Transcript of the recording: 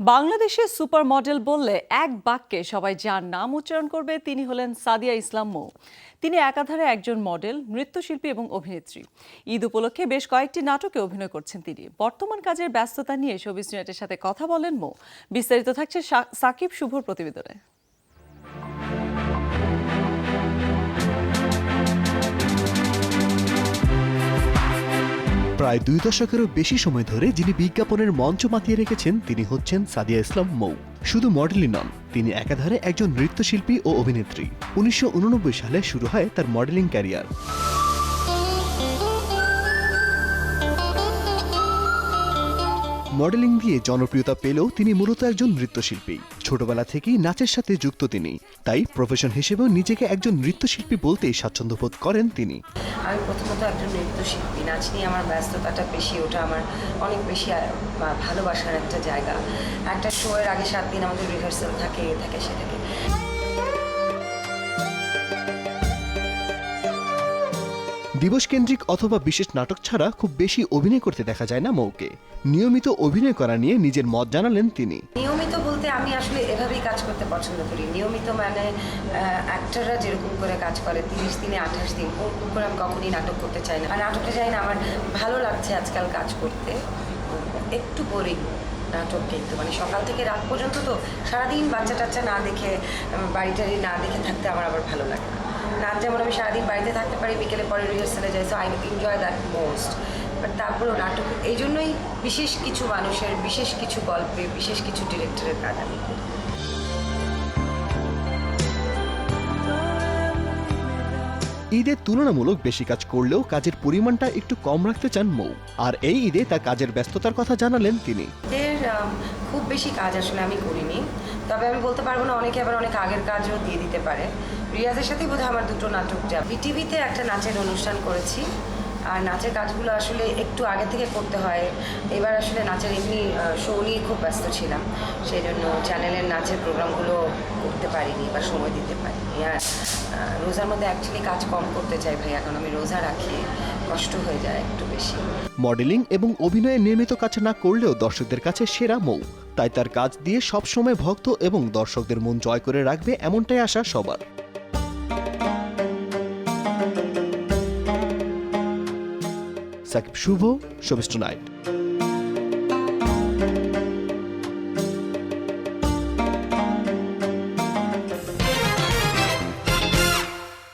বাংলাদেশের super model বললে এক বাক্যে সবাই যার নাম উচ্চারণ করবে, তিনি হলেন সাদিয়া ইসলাম মৌ। তিনি একাধারে একজন মডেল, নৃত্যশিল্পী এবং অভিনেত্রী। ঈদ উপলক্ষে বেশ কয়েকটি নাটকে অভিনয় করছেন তিনি। বর্তমান কাজের ব্যস্ততা নিয়ে শোবিজ নেটের সাথে কথা বলেন মৌ। বিস্তারিত থাকছে সাকিব শুভর প্রতিবেদনে। প্রায় দুই দশকেরও বেশি সময় ধরে যিনি বিজ্ঞাপনের মঞ্চ মাতিয়ে রেখেছেন, তিনি হচ্ছেন সাদিয়া ইসলাম মৌ। শুধু মডেলই নন, তিনি একাধারে একজন নৃত্যশিল্পী ও অভিনেত্রী। উনিশশো উননব্বই সালে শুরু হয় তার মডেলিং ক্যারিয়ার। মডেলিং দিয়ে জনপ্রিয়তা পেলেও তিনি মূলত একজন নৃত্যশিল্পী। ছোটবেলা থেকেই নাচের সাথে যুক্ত তিনি। তাই প্রফেশন হিসেবেও নিজেকে একজন নৃত্যশিল্পী বলতেই স্বাচ্ছন্দ্য বোধ করেন তিনি। আমি প্রথমত একজন নৃত্যশিল্পী। নাচ নিয়ে আমার ব্যস্ততাটা বেশি, ওটা আমার অনেক বেশি ভালোবাসার একটা জায়গা। একটা শো এর আগে সাত দিন আমাদের রিহার্সাল থাকে থাকে, সে থাকে। দিবসকেন্দ্রিক অথবা বিশেষ নাটক ছাড়া খুব বেশি অভিনয় করতে দেখা যায় না মৌকে। নিয়মিত অভিনয় করা নিয়ে নিজের মত জানালেন তিনি। নিয়মিত বলতে আমি আসলে এভাবেই কাজ করতে পছন্দ করি। নিয়মিত মানে অ্যাক্টররা যেরকম করে কাজ করে, তিরিশ দিনে আঠাশ দিন, ওরকম করে আমি কখনই নাটক করতে চাই না। আর নাটকে চাই না, আমার ভালো লাগছে আজকাল কাজ করতে। একটু বোরিং নাটক কিন্তু মানে সকাল থেকে রাত পর্যন্ত তো সারাদিন বাচ্চা টাচ্চা না দেখে বাড়ি টাড়ি না দেখে থাকতে আমার আবার ভালো লাগে না। নাচ যেমন আমি সারাদিন বাড়িতে থাকতে পারি বিকেলে পরে রিহার্সালে যাই so I enjoy that most but তারপরেও নাটক এই জন্যই বিশেষ কিছু মানুষের বিশেষ কিছু গল্পে বিশেষ কিছু ডিরেক্টরের কাজ আমি করি। ঈদে তুলনামূলক বেশি কাজ করলেও কাজের পরিমাণটা একটু কম রাখতে চান মৌ। আর এই ঈদে তার কাজের ব্যস্ততার কথা জানালেন তিনি। খুব বেশি কাজ আসলে আমি করিনি। তবে আমি বলতে পারব না অনেকে আবার অনেক আগের কাজও দিয়ে দিতে পারে। রিয়াজের সাথেই বোধহয় আমার দুটো নাটক যা। বিটিভিতে একটা নাচের অনুষ্ঠান করেছি, আর নাচের কাজগুলো আসলে একটু আগে থেকে করতে হয়। এবার আসলে নাচের এমনি শো নিয়ে খুব ব্যস্ত ছিলাম। সেই জন্য চ্যানেলের নাচের প্রোগ্রামগুলো করতে পারিনি বা সময় দিতে পারিনি। আর রোজার মধ্যে অ্যাকচুয়ালি কাজ কম করতে চাই ভাই। এখন আমি রোজা রাখি, কষ্ট হয়ে যায় একটু বেশি। মডেলিং এবং অভিনয়ে নিয়মিত কাজ না করলেও দর্শকদের কাছে সেরা মৌ। তাই তার কাজ দিয়ে সবসময় ভক্ত এবং দর্শকদের মন জয় করে রাখবে এমনটাই আশা সবার। সাকিব শুভ শোভিষ্ট নাইট।